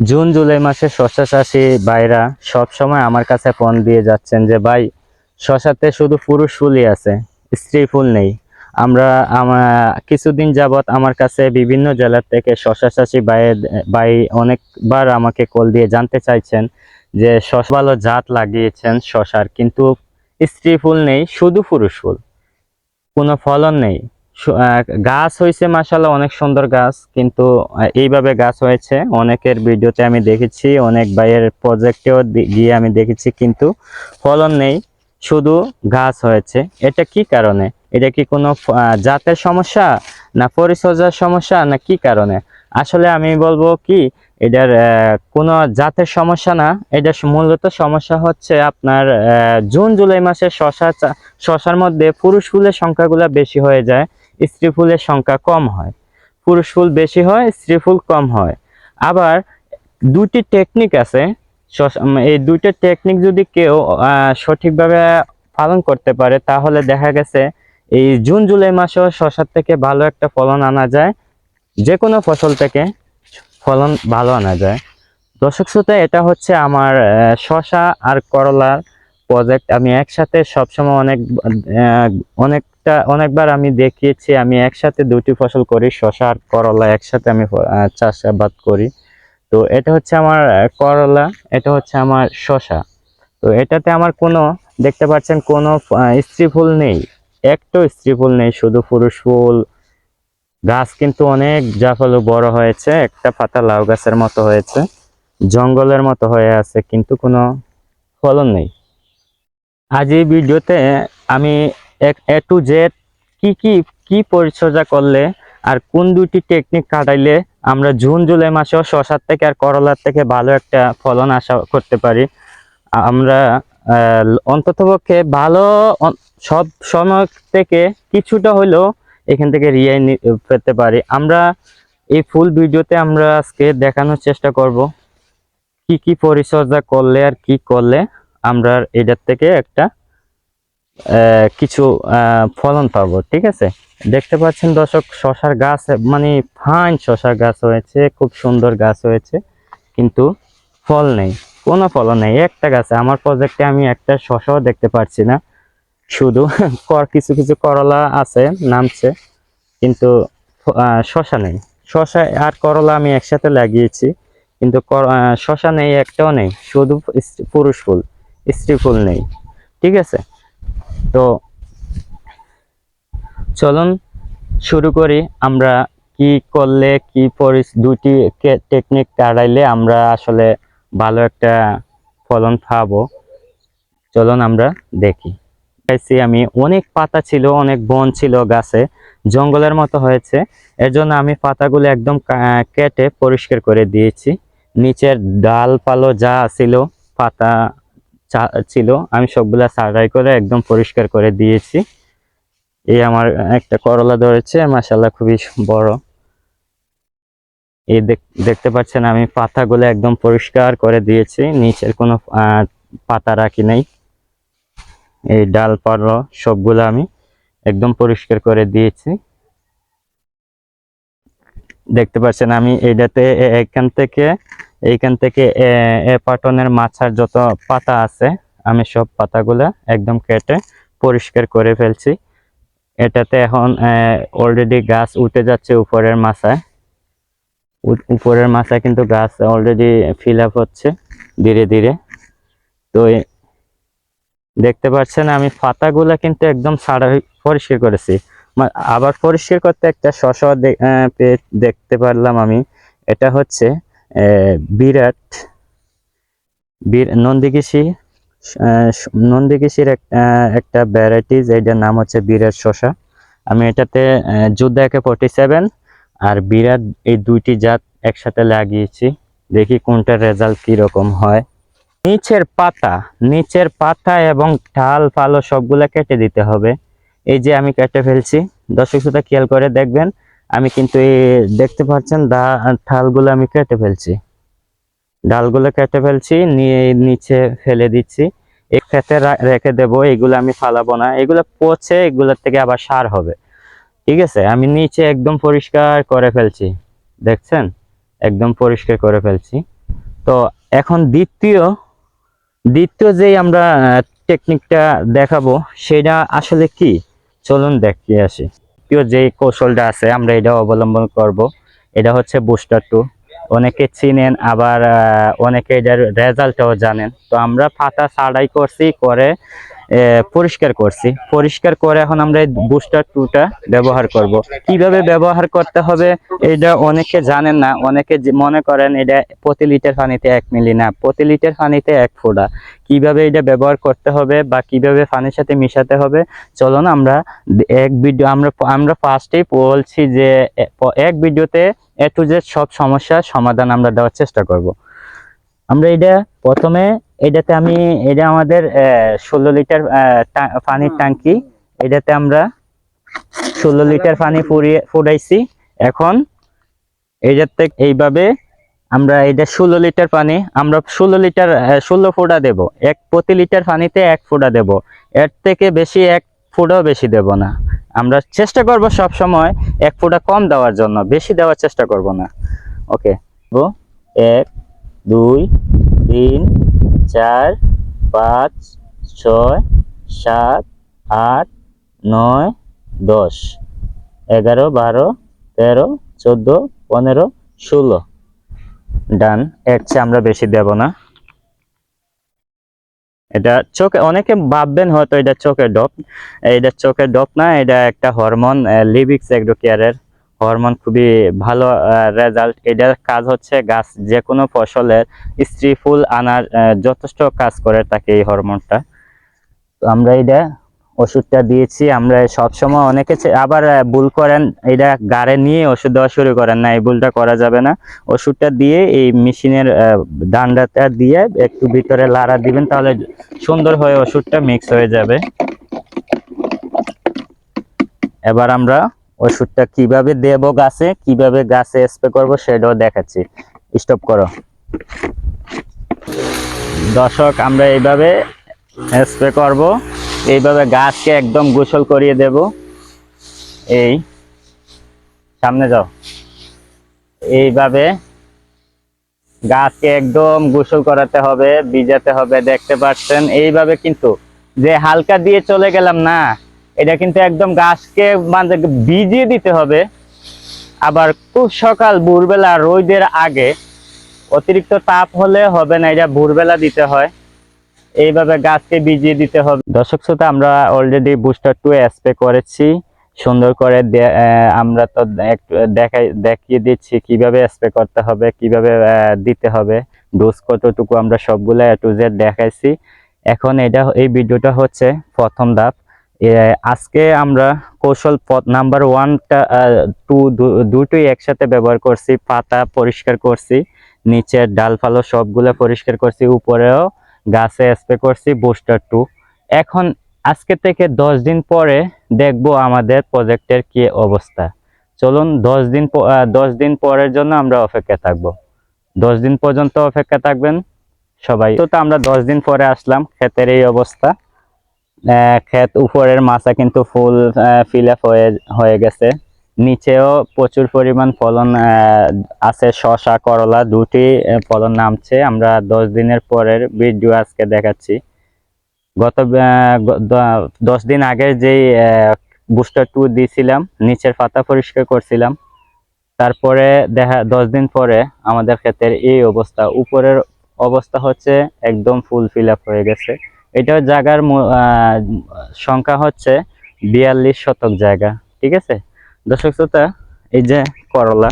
June, July মাসে শশা চাষি ভাইরা সব সময় আমার কাছে ফোন দিয়ে যাচ্ছেন যে, ভাই, শশাতে শুধু পুরুষ ফুলই আছে, স্ত্রী ফুল নেই। আমরা কিছুদিন যাবৎ আমার কাছে বিভিন্ন জেলার থেকে শশা চাষি ভাই অনেকবার আমাকে কল দিয়ে জানতে চাইছেন যে, শশা ভালো জাত লাগিয়েছেন শশার, কিন্তু স্ত্রী ফুল নেই, শুধু পুরুষ ফুল। কোনো ফলন নেই। গাছ হয়েছে মাসাল্লাহ অনেক সুন্দর গাছ, কিন্তু এইভাবে গাছ হয়েছে। অনেকের ভিডিওতে আমি দেখেছি, অনেক ভাইয়ের প্রজেক্টেও গিয়ে আমি দেখেছি, কিন্তু ফলন নেই, শুধু গাছ হয়েছে। এটা কি কারণে? এটা কি কোনো জাতের সমস্যা না পরিচর্যার সমস্যা না কি কারণে? আসলে আমি বলব কি, এটার কোনো জাতের সমস্যা না। এটা মূলত সমস্যা হচ্ছে আপনার জুন, জুলাই মাসে শশা শশার মধ্যে পুরুষ ফুলের সংখ্যাগুলো বেশি হয়ে যায়। স্ত্রী ফুলের সংখ্যা কম হয়। পুরুষ ফুল বেশি হয় স্ত্রী ফুল কম হয়। আবার দুটি টেকনিক আছে। এই দুইটা টেকনিক যদি কেউ সঠিকভাবে পালন করতে পারে তাহলে দেখা গেছে এই জুন জুলাই মাসেও শশার থেকে ভালো একটা ফলন আনা যায়। যে কোনো ফসল থেকে ফলন ভালো আনা যায়। দর্শক শ্রোতা এটা হচ্ছে আমার শশা আর করলার প্রজেক্ট আমি একসাথে সবসময় অনেক আহ, অনেকটা অনেকবার আমি দেখিয়েছি, আমি একসাথে দুটি ফসল করি শশা আর করলা একসাথে আমি চাষাবাদ করি। তো এটা হচ্ছে আমার করলা, এটা হচ্ছে আমার শশা তো এটাতে আমার কোনো, দেখতে পাচ্ছেন কোনো স্ত্রী ফুল নেই একটাও স্ত্রী ফুল নেই, শুধু পুরুষ ফুল। গাছ কিন্তু অনেক জাফালো বড় হয়েছে, একটা পাতা লাউ গাছের মতো হয়েছে, জঙ্গলের মতো হয়ে আছে, কিন্তু কোনো ফলন নেই। আজ এই ভিডিওতে আমি এ টু জেড কি কি কি পরিচর্যা করলে আর কোন দুইটি টেকনিক কাটাইলে আমরা জুন, জুলাই মাসেও শশার থেকে আর করলার থেকে ভালো একটা ফলন আশা করতে পারি। আমরা অন্ততপক্ষে ভালো সব সময় থেকে কিছুটা হলেও এখান থেকে রিয়াই পেতে পারি। আমরা এই ফুল ভিডিওতে আমরা আজকে দেখানোর চেষ্টা করব কি কি পরিচর্যা করলে আর কি করলে আমরা এটার থেকে একটা কিছু ফলন পাবো, ঠিক আছে? দেখতে পাচ্ছেন দর্শক, শশার গাছ মানে ফাইন শশার গাছ হয়েছে, খুব সুন্দর গাছ হয়েছে, কিন্তু ফল নেই, কোনো ফলন নেই। একটা গাছে, আমার প্রজেক্টে আমি একটা শশাও দেখতে পাচ্ছি না, শুধু কর, কিছু কিছু করলা আছে, নামছে, কিন্তু শশা নেই। শশা আর করলা আমি একসাথে লাগিয়েছি, কিন্তু শশা নেই, একটাও নেই, শুধু পুরুষ ফুল, স্ত্রী ফুল নেই, ঠিক আছে? তো চলুন শুরু করি। আমরা কি করলে, কি পরি দুটি টেকনিক কাটাইলে আমরা আসলে ভালো একটা ফলন পাবো। চলুন আমরা দেখি। পাইছি আমি, অনেক পাতা ছিল, অনেক বন ছিল গাছে, জঙ্গলের মতো হয়েছে। এর জন্য আমি পাতাগুলো একদম কেটে পরিষ্কার করে দিয়েছি। নিচের ডাল পালো যা ছিল, পাতা ছিল। আমি সবগুলা সারাই করে একদম পরিষ্কার করে দিয়েছি। এই আমার একটা করলা ধরেছে মাসাল্লাহ খুবই বড়। এই দেখ- দেখতে পাচ্ছেন আমি পাতাগুলো একদম পরিষ্কার করে দিয়েছি। নিচের কোনো পাতা রাখি নাই। এই ডাল পালো সবগুলো আমি একদম পরিষ্কার করে দিয়েছি। দেখতে পাচ্ছেন আমি এইটাতে এ- এখান থেকে এইখান থেকে, এ- পাটনের মাছার যত পাতা আছে, আমি সব পাতাগুলা একদম কেটে পরিষ্কার করে ফেলছি। এটাতে এখন অলরেডি গাছ উঠে যাচ্ছে উপরের মাথায় উ- উপরের মাথায় কিন্তু গাছ অলরেডি ফিল হচ্ছে ধীরে ধীরে। তো দেখতে পাচ্ছেন আমি পাতাগুলা কিন্তু একদম সারা পরিষ্কার করেছি। আবার পরিষ্কার করতে একটা শশা দেখতে পারলাম আমি। এটা হচ্ছে বিরাট এক- আহ, একটা ভ্যারাইটিস এটার নাম হচ্ছে বিরাট শশা। আমি এটাতে যোদ্ধা একে ফোর্টি সেভেন আর বিরাট এই দুইটি জাত একসাথে লাগিয়েছি। দেখি কোনটার রেজাল্ট কীরকম হয়। নিচের পাতা নিচের পাতা এবং ঢাল পালো সবগুলো কেটে দিতে হবে। এই যে আমি কেটে ফেলছি। দর্শক শ্রোতা খেয়াল করে দেখবেন আমি কিন্তু এই দেখতে পাচ্ছেন দা ঢালগুলো আমি কেটে ফেলছি। ডালগুলো কেটে ফেলছি, নিয়ে নিচে ফেলে দিচ্ছি। এই খেতে রেখে দেব, এগুলো আমি ফালাবো না। এগুলো পচে, এগুলোর থেকে আবার সার হবে। ঠিক আছে? আমি নিচে একদম পরিষ্কার করে ফেলছি। দেখছেন? একদম পরিষ্কার করে ফেলছি। তো এখন দ্বিতীয় দ্বিতীয় যেই আমরা টেকনিকটা দেখাবো, সেটা আসলে কি? চলুন দেখিয়ে আসি। দ্বিতীয় যে কৌশলটা আছে, আমরা এটা অবলম্বন করব। এটা হচ্ছে বুস্টার টু অনেকে চিনেন, আবার অনেকে এটার রেজাল্টও জানেন। তো আমরা পাতা ছাড়াই করছি, করে পরিষ্কার করছি। পরিষ্কার করে এখন আমরা এই বুস্টার টুটা ব্যবহার করব। কীভাবে ব্যবহার করতে হবে, এটা অনেকে জানেন না। অনেকে মনে করেন এটা প্রতি লিটার পানিতে এক মিলি না। প্রতি লিটার পানিতে এক ফোঁটা কীভাবে এটা ব্যবহার করতে হবে বা কীভাবে পানির সাথে মিশাতে হবে, চলুন আমরা এক ভিডিও আমরা আমরা ফার্স্টেই বলছি যে এক ভিডিওতে এ টু জেড সব সমস্যার সমাধান আমরা দেওয়ার চেষ্টা করব। আমরা এটা প্রথমে এটাতে আমি এটা আমাদের ষোলো লিটার পানির ট্যাঙ্কি। এটাতে আমরা ষোলো লিটার পানি ফুরিয়ে ফুটাইছি এখন থেকে এইভাবে আমরা এটা ষোলো লিটার পানি আমরা ষোলো লিটার ষোলো ফোঁটা দেব। এক প্রতি লিটার পানিতে এক ফোঁটা দেব। এর থেকে বেশি এক ফোঁটাও বেশি দেব না। আমরা চেষ্টা করব সব সময় এক ফোঁটা কম দেওয়ার জন্য বেশি দেওয়ার চেষ্টা করব না। ওকে এক দুই, তিন, চার, পাঁচ, ছয়, সাত, আট, নয়, দশ, এগারো, বারো, তেরো, চোদ্দ, পনেরো, ষোলো। ডান, এর চেয়ে আমরা বেশি দেব না। এটা চোখে, অনেকে ভাববেন হয়তো এটা চোখের ডপ। এটা চোখের ডপ না, এটা একটা হরমোন লিবিক্স এগ্রোকেয়ারের হরমোন খুবই ভালো রেজাল্ট এটার কাজ হচ্ছে গাছ যে কোনো ফসলের স্ত্রী ফুল আনার যথেষ্ট কাজ করে থাকে এই হরমোনটা। তো আমরা এটা ওষুধটা দিয়েছি, আমরা সব সময় অনেকে আবার ভুল করেন এটা গাড়ে নিয়ে ওষুধ দেওয়া শুরু করেন না, এই ভুলটা করা যাবে না। ওষুধটা দিয়ে এই মেশিনের ডান্ডাটা দিয়ে একটু ভিতরে লাড়া দিবেন, তাহলে সুন্দর হয়ে ওষুধটা মিক্স হয়ে যাবে। এবার আমরা ওষুধটা কীভাবে দেব গাছে, কীভাবে গাছে স্প্রে করব সেটাও দেখাচ্ছি। স্টপ করো। দর্শক, আমরা এইভাবে স্প্রে করব। এইভাবে গাছকে একদম গোসল করিয়ে দেব। এই, সামনে যাও। এইভাবে গাছকে একদম গোসল করাতে হবে, ভিজাতে হবে, দেখতে পাচ্ছেন। এইভাবে কিন্তু যে হালকা দিয়ে চলে গেলাম না এটা কিন্তু একদম গাছকে মানে ভিজিয়ে দিতে হবে। আবার খুব সকাল, ভোরবেলা, রোদের আগে অতিরিক্ত তাপ হলে হবে না, এটা ভোরবেলা দিতে হয়। এইভাবে গাছকে ভিজিয়ে দিতে হবে। দর্শক শ্রোতা, আমরা অলরেডি বুস্টার টু স্প্রে করেছি। সুন্দর করে আমরা তো একটু দেখাই, দেখিয়ে দিচ্ছি কীভাবে স্প্রে করতে হবে, কীভাবে দিতে হবে। ডোজ কতটুকু আমরা সবগুলো এ টু জেড দেখাইছি। এখন এটা, এই ভিডিওটা হচ্ছে প্রথম ধাপ। আজকে আমরা কৌশল পথ নাম্বার ওয়ানটা টু দুটোই একসাথে ব্যবহার করছি। পাতা পরিষ্কার করছি নিচের ডালপালো সবগুলো পরিষ্কার করছি, উপরেও গাছে স্প্রে করছি বুস্টার টু এখন আজকে থেকে দশ দিন পরে দেখব আমাদের প্রজেক্টের কি অবস্থা। চলুন দশ দিন দশ দিন পরের জন্য আমরা অপেক্ষা থাকব। দশ দিন পর্যন্ত অপেক্ষা থাকবেন সবাই। তো আমরা দশ দিন পরে আসলাম, ক্ষেতের এই অবস্থা। ক্ষেত উপরের মাছা কিন্তু ফুল ফিল আপ হয়ে হয়ে গেছে। নিচেও প্রচুর পরিমাণ ফলন আছে, শশা, করলা, দুটি ফলন নামছে। আমরা দশ দিনের পরের ভিডিও আজকে দেখাচ্ছি। গত দশ দিন আগে যেই বুস্টার টু দিয়েছিলাম নিচের পাতা পরিষ্কার করছিলাম। তারপরে দেখা, দশ দিন পরে আমাদের ক্ষেতের এই অবস্থা। উপরের অবস্থা হচ্ছে একদম ফুল ফিল হয়ে গেছে। এটার জায়গার সংখ্যা হচ্ছে বিয়াল্লিশ শতক জায়গা, ঠিক আছে? দর্শক শ্রোতা, এই যে করলা।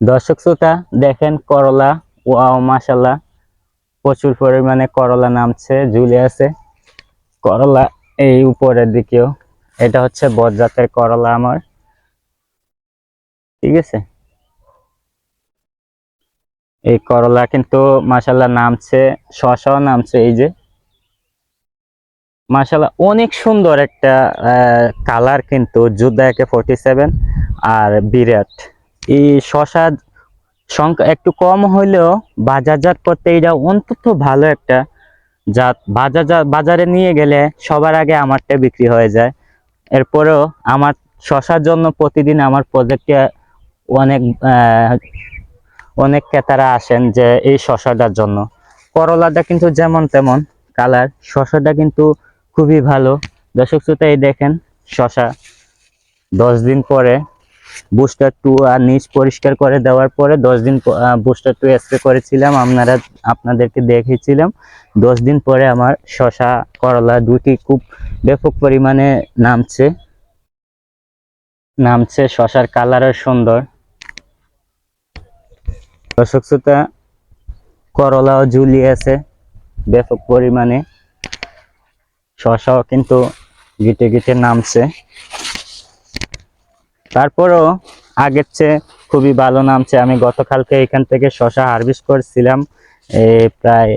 দর্শক শ্রোতা, দেখেন করলা, ওয়াও মাশাল্লাহ প্রচুর পরিমাণে করলা নামছে, ঝুলে আছে। করলা এই উপরের দিকেও। এটা হচ্ছে বজ্জাতের করলা আমার। ঠিক আছে? এই করলা কিন্তু মাশাল্লাহ নামছে, শশাও নামছে এই যে। মাশাল্লাহ অনেক সুন্দর একটা কালার কিন্তু যোদ্ধা একে ফোরটি সেভেন আর বিরাট। এই শশা সংখ্যা একটু কম হইলেও বাজারজাত করতে এটা অন্তত ভালো একটা জাত। বাজার বাজারে নিয়ে গেলে সবার আগে আমারটা বিক্রি হয়ে যায়। এরপরেও আমার শশার জন্য প্রতিদিন আমার প্রজেক্টে অনেক অনেক ক্রেতারা আসেন যে এই শশাটার জন্য। করলাটা কিন্তু যেমন তেমন কালার শশাটা কিন্তু খুবই ভালো। দর্শক শ্রোতা, এই দেখেন শশা দশ দিন পরে বুস্টার টু আর নিচ পরিষ্কার করে দেওয়ার পরে দশ দিন বুস্টার টু স্প্রে করেছিলাম, আপনারা, আপনাদেরকে দেখেছিলাম দশ দিন পরে আমার শশা করলা দুটি খুব ব্যাপক পরিমাণে নামছে। নামছে শশার কালারও সুন্দর। দর্শক শ্রোতা করলাও ঝুলি আছে, ব্যাপক পরিমাণে। শশাও কিন্তু গিটে গিটে নামছে। তারপরেও আগের চেয়ে খুবই ভালো নামছে। আমি গতকালকে এখান থেকে শশা হারভেস্ট করছিলাম প্রায়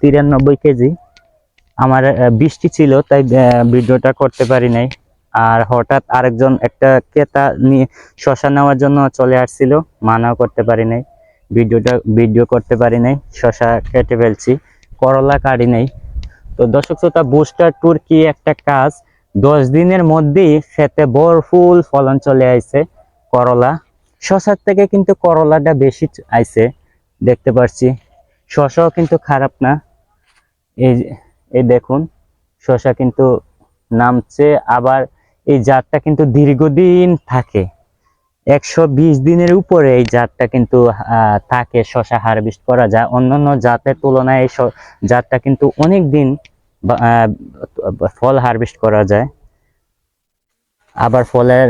তিরানব্বই কেজি। আমার বৃষ্টি ছিল, তাই ভিডিওটা করতে পারি নাই। আর হঠাৎ আরেকজন একটা ক্রেতা নিয়ে শশা নেওয়ার জন্য চলে আসছিল, মানাও করতে পারি নাই। ভিডিওটা ভিডিও করতে পারি নাই, শশা কেটে ফেলছি, করলা কাটি নাই। তো দর্শক শ্রোতা বুস্টার ট্যুর কি একটা কাজ? দশ দিনের মধ্যেই খেতে ভরপুর ফলন চলে আইছে, করলা। শশার থেকে কিন্তু করলাটা বেশি আইছে, দেখতে পাচ্ছি শশাও কিন্তু খারাপ না। এই এই দেখুন, শশা কিন্তু নামছে, আবার এই জাতটা কিন্তু দীর্ঘদিন থাকে। একশো বিশ দিনের উপরে এই জাতটা কিন্তু থাকে শশা হারভেস্ট করা যায়। অন্যান্য জাতের তুলনায় এই জাতটা কিন্তু অনেক দিন ফল হারভেস্ট করা যায়। আবার ফলের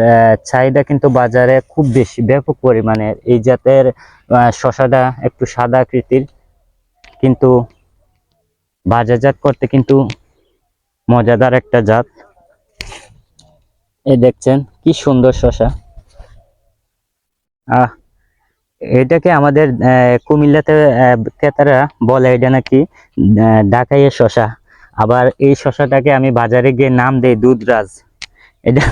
চাহিদা কিন্তু বাজারে খুব বেশি, ব্যাপক পরিমাণে। এই জাতের শশাটা একটু সাদা আকৃতির কিন্তু বাজারজাত করতে কিন্তু মজাদার একটা জাত। এ দেখছেন, কি সুন্দর শশা এটাকে আমাদের কুমিল্লাতে ক্রেতারা বলে এটা নাকি ঢাকাইয়ের শশা আবার এই শশাটাকে আমি বাজারে গিয়ে নাম দেই দুধরাজ। এটা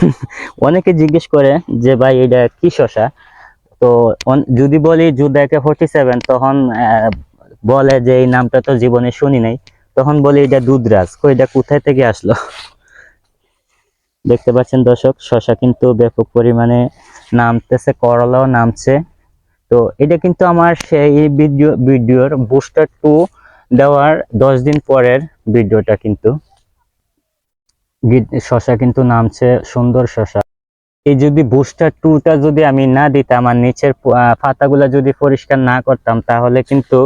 অনেকে জিজ্ঞেস করে যে, ভাই, এটা কি শশা তো যদি বলি জুদাকে ফোর্টি সেভেন তখন বলে যে, এই নামটা তো জীবনে শুনি নাই। তখন বলি, এটা দুধরাজ। কই, এটা কোথায় থেকে আসলো? দেখতে পাচ্ছেন দর্শক, শশা কিন্তু ব্যাপক পরিমাণে নামতেছে, করলাও নামছে। তো এটা কিন্তু আমার সেই ভিডিও, ভিডিওর বুস্টার টু দেওয়ার দশ দিন পরের ভিডিওটা কিন্তু। শশা কিন্তু নামছে, সুন্দর শশা। এই যদি বুস্টার টুটা যদি আমি না দিতাম আর নিচের পাতাগুলা যদি পরিষ্কার না করতাম, তাহলে কিন্তু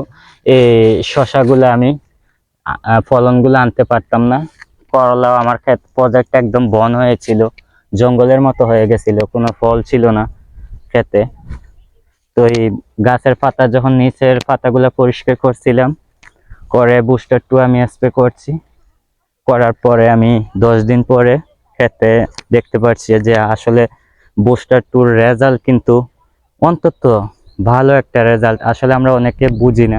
এই শশাগুলো আমি ফলনগুলো আনতে পারতাম না। করলাও আমার ক্ষেত প্রজেক্ট একদম বন হয়েছিল। জঙ্গলের মতো হয়ে গেছিল, কোনো ফল ছিল না খেতে তো এই গাছের পাতা যখন নিচের পাতাগুলো পরিষ্কার করছিলাম করে বুস্টার টু আমি স্প্রে করছি। করার পরে আমি দশ দিন পরে খেতে দেখতে পাচ্ছি যে আসলে বুস্টার টুর রেজাল্ট কিন্তু অন্তত ভালো একটা রেজাল্ট আসলে আমরা অনেকে বুঝি না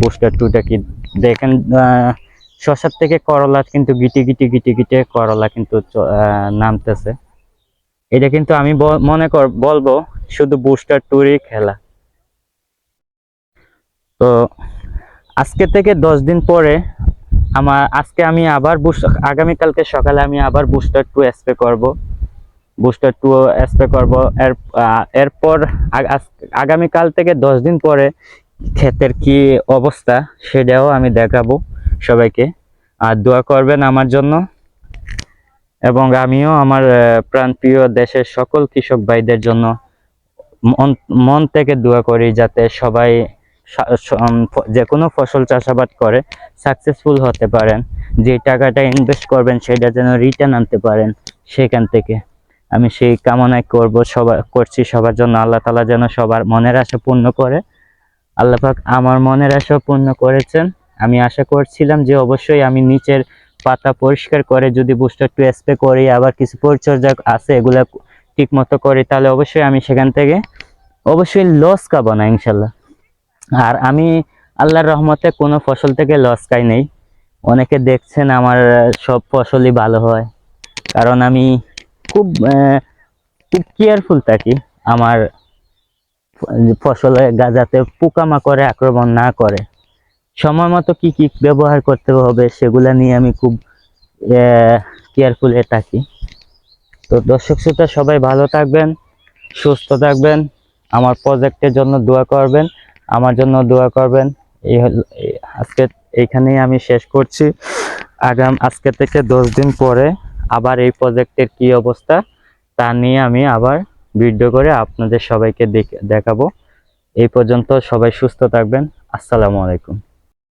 বুস্টার টুটা কি। দেখেন শসার থেকে করলা কিন্তু গিটি গিটি গিটি গিটে করলা কিন্তু নামতেছে। এটা কিন্তু আমি মনে কর বলব, শুধু বুস্টার টুরই খেলা। তো আজকে থেকে দশ দিন পরে আমার আজকে আমি আবার আগামীকালকে সকালে আমি আবার বুস্টার টু স্প্রে করব। বুস্টার টু স্প্রে করব। এর এরপর আগামীকাল থেকে দশ দিন পরে ক্ষেতের কি অবস্থা সেটাও আমি দেখাবো। সবাইকে। আর দোয়া করবেন আমার জন্য। এবং আমিও আমার প্রাণপ্রিয় দেশের সকল কৃষক ভাইদের জন্য মন থেকে দোয়া করি যাতে সবাই যে কোনো ফসল চাষাবাদ করে সাকসেসফুল হতে পারেন। যে টাকাটা ইনভেস্ট করবেন সেটা যেন রিটার্ন আনতে পারেন সেখান থেকে। আমি সেই কামনায় করব সবার করছি সবার জন্য। আল্লাহ তালা যেন সবার মনের আশা পূর্ণ করে। আল্লাহফাক আমার মনের আশা পূর্ণ করেছেন। আমি আশা করছিলাম যে অবশ্যই আমি নিচের পাতা পরিষ্কার করে যদি বুস্টার টু স্প্রে করি, আবার কিছু পরিচর্যা আছে এগুলা ঠিক মতো করি, তাহলে অবশ্যই আমি সেখান থেকে অবশ্যই লস খাব না, ইনশাল্লাহ। আর আমি আল্লাহর রহমতে কোনো ফসল থেকে লস খাই নেই। অনেকে দেখছেন আমার সব ফসলই ভালো হয়। কারণ আমি খুব খুব কেয়ারফুল থাকি। আমার ফসলে গা- যাতে পোকামাকড়ে আক্রমণ না করে। সময় মতো কি কি ব্যবহার করতে হবে সেগুলা নিয়ে আমি খুব কেয়ারফুল হয়ে থাকি। তো দর্শক শ্রোতা, সবাই ভালো থাকবেন, সুস্থ থাকবেন, আমার প্রজেক্টের জন্য দোয়া করবেন, আমার জন্য দোয়া করবেন। এই আজকে এইখানেই আমি শেষ করছি। আগাম, আজকে থেকে দশ দিন পরে আবার এই প্রজেক্টের কি অবস্থা তা নিয়ে আমি আবার ভিডিও করে আপনাদের সবাইকে দেখ- দেখাবো। এই পর্যন্ত সবাই সুস্থ থাকবেন। আসসালামু আলাইকুম।